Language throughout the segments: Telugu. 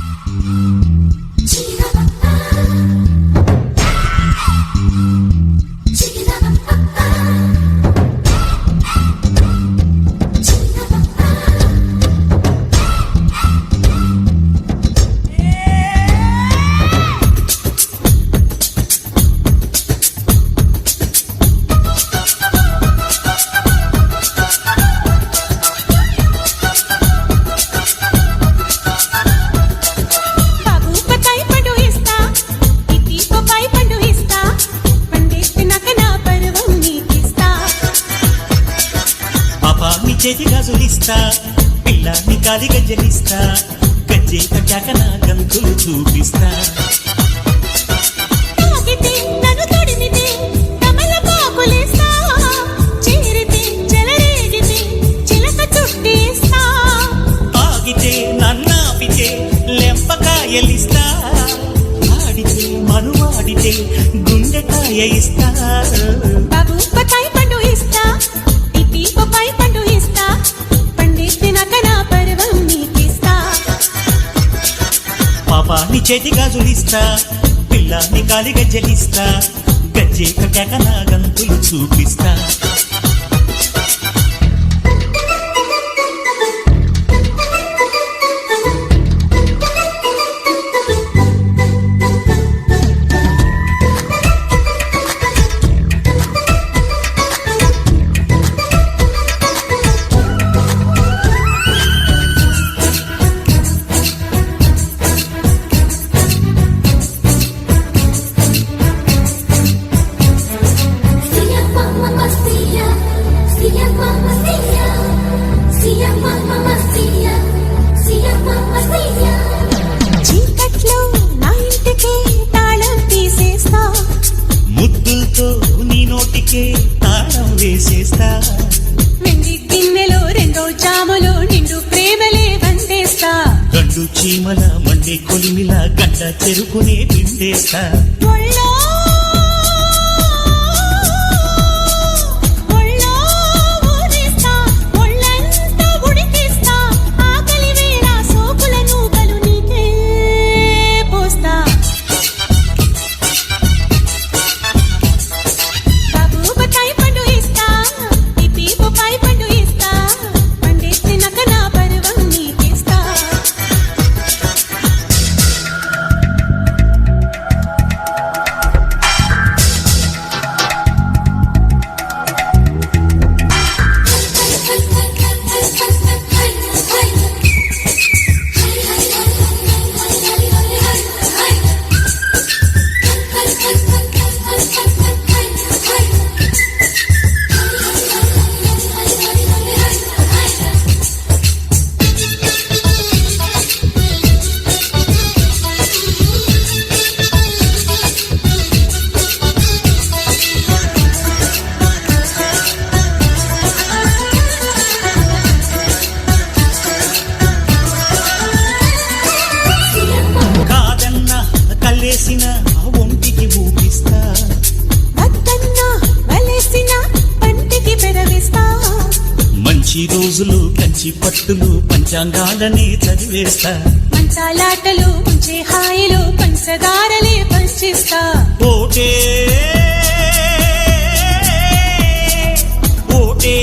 బాబు చేతి గాజులిస్తా పిల్లాన్ని కాలి గజ్జలిస్తా గజ్జే కట్టాక నా గంతులు చూపిస్తా. లెంపకాయలిస్తా. ఆడితే మనువాడితే గుండెకాయ ఇస్తా బాబు చేతి గాజులిస్తా పిల్లాన్ని కాలి గజ్జలిస్తా గజ్జే కట్టాక నా గంతులు చూపిస్తా. నీ నోటికే తాళం వేసేస్తా. వెండి గిన్నెలో రెండో జాములు నిండు ప్రేమలే వందేస్తా గండు చీమల మండే కొలిమిల గడ్డ చెరుకునే పిండేస్తా. కంచి పట్టులు పంచాంగాలనే చదివేస్తా. మంచాలాటలు ఉంచే హాయిలు పంచదారలే పంచిస్తా ఓటే ఓటే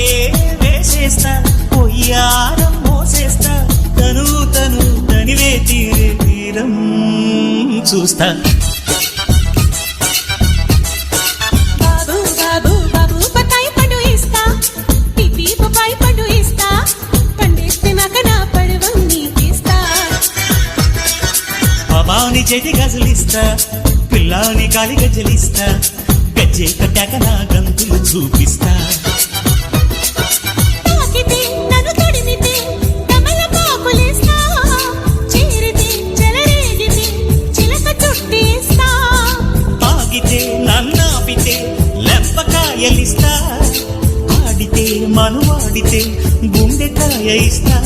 వేసేస్తా. పొయ్యారం మోసేస్తా. తను తను తనివే తీరే తీరం చూస్తా. చేతి గజలిస్తా పిల్లాని కాలి గజలిస్తా గజ్జే కట్టాక నా గంతులు చూపిస్తా. ఆడితే మనువాడితే గుండెకాయ ఇస్తా